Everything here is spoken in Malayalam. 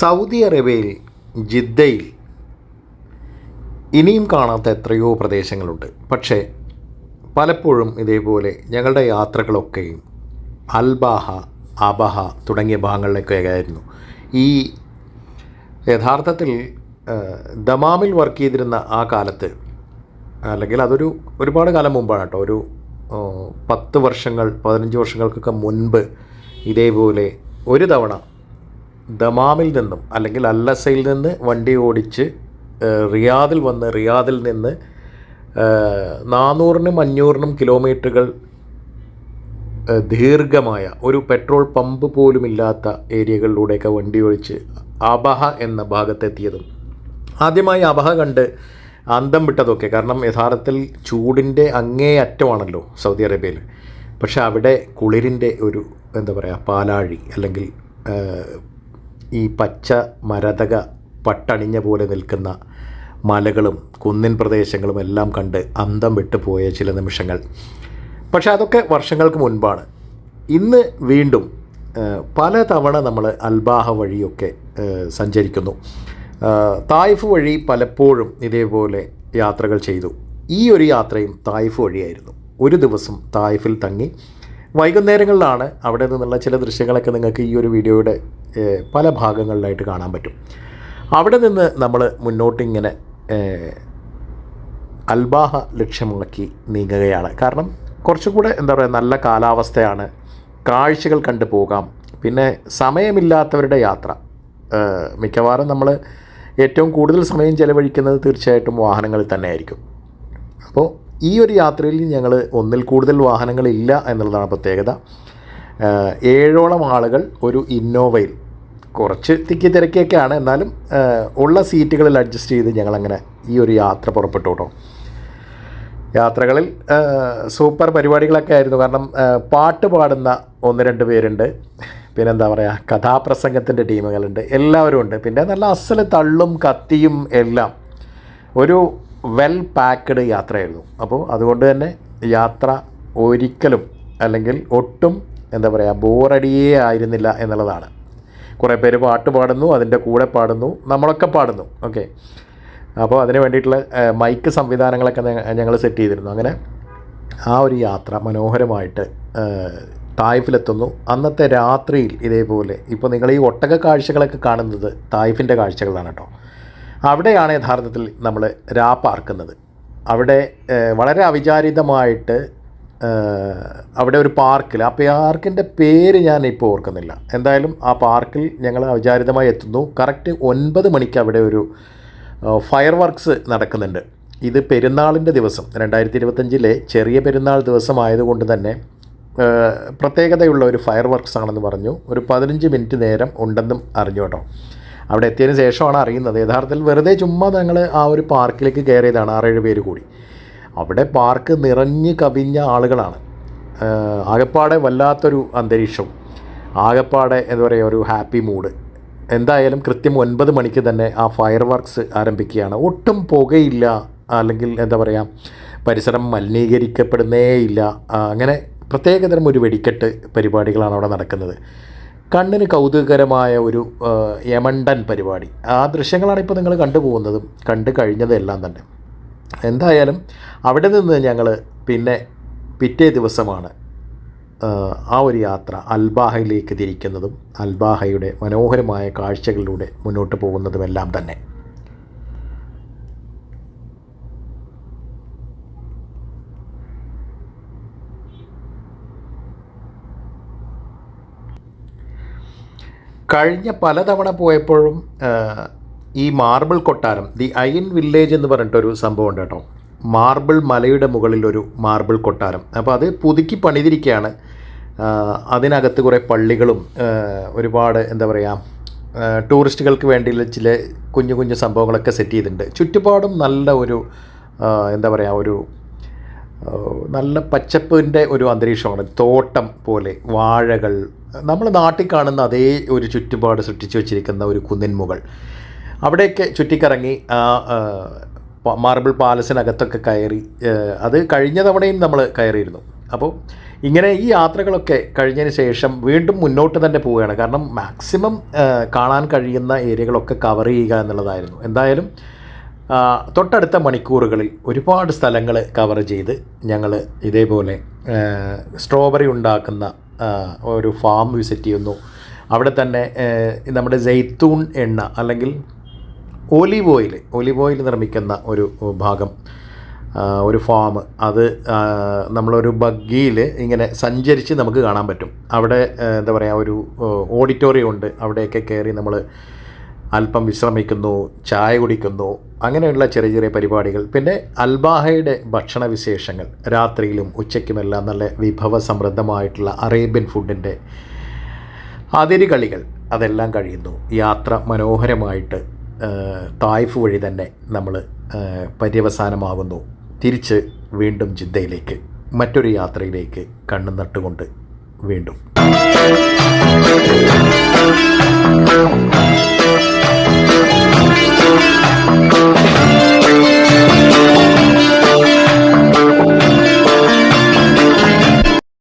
സൗദി അറേബ്യയിൽ ജിദ്ദയിൽ ഇനിയും കാണാത്ത എത്രയോ പ്രദേശങ്ങളുണ്ട്. പക്ഷേ പലപ്പോഴും ഇതേപോലെ ഞങ്ങളുടെ യാത്രകളൊക്കെയും അൽബാഹ അബഹ തുടങ്ങിയ ഭാഗങ്ങളിലേക്കൊക്കെ ആയിരുന്നു. ഈ യഥാർത്ഥത്തിൽ ദമാമിൽ വർക്ക് ചെയ്തിരുന്ന ആ കാലത്ത് അല്ലെങ്കിൽ അതൊരു ഒരുപാട് കാലം മുമ്പാണ് കേട്ടോ ഒരു പത്ത് വർഷങ്ങൾ പതിനഞ്ച് വർഷങ്ങൾക്കൊക്കെ മുൻപ് ഇതേപോലെ ഒരു തവണ ദമാമിൽ നിന്നും അല്ലെങ്കിൽ അല്ലസയിൽ നിന്ന് വണ്ടി ഓടിച്ച് റിയാദിൽ വന്ന് റിയാദിൽ നിന്ന് നാനൂറിനും അഞ്ഞൂറിനും കിലോമീറ്ററുകൾ ദീർഘമായ ഒരു പെട്രോൾ പമ്പ് പോലുമില്ലാത്ത ഏരിയകളിലൂടെയൊക്കെ വണ്ടി ഒഴിച്ച് അബഹ എന്ന ഭാഗത്തെത്തിയതും. ആദ്യമായി അബഹ കണ്ട് അന്തം വിട്ടതൊക്കെ കാരണം യഥാർത്ഥത്തിൽ ചൂടിന്റെ അങ്ങേ അറ്റമാണല്ലോ സൗദി അറേബ്യയിൽ. പക്ഷെ അവിടെ കുളിരിന്റെ ഒരു എന്താ പറയുക പാലാഴി അല്ലെങ്കിൽ ഈ പച്ച മരതക പട്ടണിഞ്ഞ പോലെ നിൽക്കുന്ന മലകളും കുന്നിൻ പ്രദേശങ്ങളും എല്ലാം കണ്ട് അന്തം വിട്ടുപോയ ചില നിമിഷങ്ങൾ. പക്ഷെ അതൊക്കെ വർഷങ്ങൾക്ക് മുൻപാണ്. ഇന്ന് വീണ്ടും പല തവണ നമ്മൾ അൽബാഹ വഴിയൊക്കെ സഞ്ചരിക്കുന്നു. തായിഫ് വഴി പലപ്പോഴും ഇതേപോലെ യാത്രകൾ ചെയ്തു. ഈ ഒരു യാത്രയും തായിഫ് വഴിയായിരുന്നു. ഒരു ദിവസം തായിഫിൽ തങ്ങി വൈകുന്നേരങ്ങളിലാണ് അവിടെ നിന്നുള്ള ചില ദൃശ്യങ്ങളൊക്കെ നിങ്ങൾക്ക് ഈ ഒരു വീഡിയോയുടെ പല ഭാഗങ്ങളിലായിട്ട് കാണാൻ പറ്റും. അവിടെ നിന്ന് നമ്മൾ മുന്നോട്ടിങ്ങനെ അൽബാഹ ലക്ഷ്യമാക്കി നീങ്ങുകയാണ്. കാരണം കുറച്ചുകൂടെ എന്താ പറയുക നല്ല കാലാവസ്ഥയാണ്. കാഴ്ചകൾ കണ്ടു പോകാം. പിന്നെ സമയമില്ലാത്തവരുടെ യാത്ര. മിക്കവാറും നമ്മൾ ഏറ്റവും കൂടുതൽ സമയം ചിലവഴിക്കുന്നത് തീർച്ചയായിട്ടും വാഹനങ്ങളിൽ തന്നെയായിരിക്കും. അപ്പോൾ ഈ ഒരു യാത്രയിൽ ഞങ്ങൾ ഒന്നിൽ കൂടുതൽ വാഹനങ്ങളില്ല എന്നുള്ളതാണ് പ്രത്യേകത. ഏഴോളം ആളുകൾ ഒരു ഇന്നോവയിൽ. കുറച്ച് തിക്കി തിരക്കിയൊക്കെയാണ്. എന്നാലും ഉള്ള സീറ്റുകളിൽ അഡ്ജസ്റ്റ് ചെയ്ത് ഞങ്ങളങ്ങനെ ഈ ഒരു യാത്ര പുറപ്പെട്ടു കേട്ടോ. യാത്രകളിൽ സൂപ്പർ പരിപാടികളൊക്കെ ആയിരുന്നു. കാരണം പാട്ട് പാടുന്ന ഒന്ന് രണ്ട് പേരുണ്ട്. പിന്നെ എന്താ പറയുക കഥാപ്രസംഗത്തിന്റെ ടീമുകളുണ്ട്. എല്ലാവരും ഉണ്ട്. പിന്നെ നല്ല അസൽ തള്ളും കത്തിയും എല്ലാം. ഒരു വെൽ പാക്ക്ഡ് യാത്രയായിരുന്നു. അപ്പോൾ അതുകൊണ്ട് തന്നെ യാത്ര ഒരിക്കലും അല്ലെങ്കിൽ ഒട്ടും എന്താ പറയുക ബോറടിയേ ആയിരുന്നില്ല എന്നുള്ളതാണ്. കുറേ പേര് പാട്ട് പാടുന്നു അതിന്റെ കൂടെ പാടുന്നു നമ്മളൊക്കെ പാടുന്നു. ഓക്കെ. അപ്പോൾ അതിന് വേണ്ടിയിട്ടുള്ള മൈക്ക് സംവിധാനങ്ങളൊക്കെ ഞങ്ങൾ സെറ്റ് ചെയ്തിരുന്നു. അങ്ങനെ ആ ഒരു യാത്ര മനോഹരമായിട്ട് തായ്ഫിലെത്തുന്നു. അന്നത്തെ രാത്രിയിൽ ഇതേപോലെ ഇപ്പോൾ നിങ്ങൾ ഈ ഒട്ടക കാഴ്ചകളൊക്കെ കാണുന്നത് തായ്ഫിന്റെ കാഴ്ചകളാണ് കേട്ടോ. അവിടെയാണ് യഥാർത്ഥത്തിൽ നമ്മൾ രാ പാർക്കുന്നത് അവിടെ വളരെ അവിചാരിതമായിട്ട് അവിടെ ഒരു പാർക്കിൽ ആ പാർക്കിന്റെ പേര് ഞാൻ ഇപ്പോൾ ഓർക്കുന്നില്ല. എന്തായാലും ആ പാർക്കിൽ ഞങ്ങൾ അവിചാരിതമായി എത്തുന്നു. കറക്റ്റ് ഒൻപത് മണിക്ക് അവിടെ ഒരു ഫയർ വർക്ക്സ് നടക്കുന്നുണ്ട്. ഇത് പെരുന്നാളിന്റെ ദിവസം രണ്ടായിരത്തി ഇരുപത്തഞ്ചിലെ ചെറിയ പെരുന്നാൾ ദിവസമായതുകൊണ്ട് തന്നെ പ്രത്യേകതയുള്ള ഒരു ഫയർ വർക്ക്സ് ആണെന്ന് പറഞ്ഞു. ഒരു പതിനഞ്ച് മിനിറ്റ് നേരം ഉണ്ടെന്നും അറിഞ്ഞു കേട്ടോ. അവിടെ എത്തിയതിന് ശേഷമാണ് അറിയുന്നത്. യഥാർത്ഥത്തിൽ വെറുതെ ചുമ്മാ ഞങ്ങൾ ആ ഒരു പാർക്കിലേക്ക് കയറിയതാണ് ആറേഴ് പേര് കൂടി. അവിടെ പാർക്ക് നിറഞ്ഞു കവിഞ്ഞ ആളുകളാണ്. ആകപ്പാടെ വല്ലാത്തൊരു അന്തരീക്ഷം ആകപ്പാടെ എന്താ പറയുക ഒരു ഹാപ്പി മൂഡ്. എന്തായാലും കൃത്യം ഒൻപത് മണിക്ക് തന്നെ ആ ഫയർ വർക്ക്സ് ആരംഭിക്കുകയാണ്. ഒട്ടും പുകയില്ല അല്ലെങ്കിൽ എന്താ പറയുക പരിസരം മലിനീകരിക്കപ്പെടുന്നേയില്ല. അങ്ങനെ പ്രത്യേകതരം ഒരു വെടിക്കെട്ട് പരിപാടികളാണ് അവിടെ നടക്കുന്നത്. കണ്ണിന് കൗതുകകരമായ ഒരു യമണ്ടൻ പരിപാടി. ആ ദൃശ്യങ്ങളാണ് ഇപ്പോൾ നിങ്ങൾ കണ്ടുപോകുന്നതും കണ്ടു കഴിഞ്ഞതെല്ലാം തന്നെ. എന്തായാലും അവിടെ നിന്ന് ഞങ്ങൾ പിന്നെ പിറ്റേ ദിവസമാണ് ആ, ഒരു യാത്ര അൽബാഹയിലേക്ക് തിരിക്കുന്നതും അൽബാഹയുടെ മനോഹരമായ കാഴ്ചകളിലൂടെ മുന്നോട്ട് പോകുന്നതുമെല്ലാം തന്നെ. കഴിഞ്ഞ പലതവണ പോയപ്പോഴും ഈ മാർബിൾ കൊട്ടാരം ദി അയൻ വില്ലേജ് എന്ന് പറഞ്ഞിട്ടൊരു സംഭവം ഉണ്ട് കേട്ടോ. മാർബിൾ മലയുടെ മുകളിൽ ഒരു മാർബിൾ കൊട്ടാരം. അപ്പോൾ അത് പുതുക്കി പണിതിരിക്കുകയാണ്. അതിനകത്ത് കുറേ പള്ളികളും ഒരുപാട് എന്താ പറയുക ടൂറിസ്റ്റുകൾക്ക് വേണ്ടിയുള്ള ചില കുഞ്ഞു കുഞ്ഞു സംഭവങ്ങളൊക്കെ സെറ്റ് ചെയ്തിട്ടുണ്ട്. ചുറ്റുപാടും നല്ല ഒരു എന്താ പറയുക ഒരു നല്ല പച്ചപ്പിന്റെ ഒരു അന്തരീക്ഷമാണ്. തോട്ടം പോലെ വാഴകൾ. നമ്മൾ നാട്ടിൽ കാണുന്ന അതേ ഒരു ചുറ്റുപാട് സൃഷ്ടിച്ചു വച്ചിരിക്കുന്ന ഒരു കുന്നിൻമുകൾ അവിടെയൊക്കെ ചുറ്റിക്കറങ്ങി ആ മാർബിൾ പാലസിനകത്തൊക്കെ കയറി അത് കഴിഞ്ഞ തവണയും നമ്മൾ കയറിയിരുന്നു. അപ്പോൾ ഇങ്ങനെ ഈ യാത്രകളൊക്കെ കഴിഞ്ഞതിന് ശേഷം വീണ്ടും മുന്നോട്ട് തന്നെ പോവുകയാണ്. കാരണം മാക്സിമം കാണാൻ കഴിയുന്ന ഏരിയകളൊക്കെ കവർ ചെയ്യുക എന്നുള്ളതായിരുന്നു. എന്തായാലും തൊട്ടടുത്ത മണിക്കൂറുകളിൽ ഒരുപാട് സ്ഥലങ്ങൾ കവർ ചെയ്ത് ഞങ്ങൾ ഇതേപോലെ സ്ട്രോബെറി ഉണ്ടാക്കുന്ന ഒരു ഫാം വിസിറ്റ് ചെയ്യുന്നു. അവിടെ തന്നെ നമ്മുടെ ജെയ്ത്തൂൺ എണ്ണ അല്ലെങ്കിൽ ഒലിവ് ഓയിൽ ഒലിവ് ഓയിൽ നിർമ്മിക്കുന്ന ഒരു ഭാഗം ഒരു ഫാം അത് നമ്മളൊരു ബഗ്ഗിയിൽ ഇങ്ങനെ സഞ്ചരിച്ച് നമുക്ക് കാണാൻ പറ്റും. അവിടെ എന്താ പറയുക ഒരു ഓഡിറ്റോറിയം ഉണ്ട്. അവിടെയൊക്കെ കയറി നമ്മൾ അല്പം വിശ്രമിക്കുന്നു ചായ കുടിക്കുന്നു അങ്ങനെയുള്ള ചെറിയ ചെറിയ പരിപാടികൾ പിന്നെ അൽബാഹയുടെ ഭക്ഷണ വിശേഷങ്ങൾ രാത്രിയിലും ഉച്ചയ്ക്കുമെല്ലാം നല്ല വിഭവ സമൃദ്ധമായിട്ടുള്ള അറേബ്യൻ ഫുഡിന്റെ അതിരുകളികൾ അതെല്ലാം കഴിയുന്നു. യാത്ര മനോഹരമായിട്ട് തായ്ഫ് വഴി തന്നെ നമ്മൾ പര്യവസാനമാകുന്നു തിരിച്ച് വീണ്ടും ജിദ്ദയിലേക്ക് മറ്റൊരു യാത്രയിലേക്ക് കണ്ണു നട്ടുകൊണ്ട് വീണ്ടും.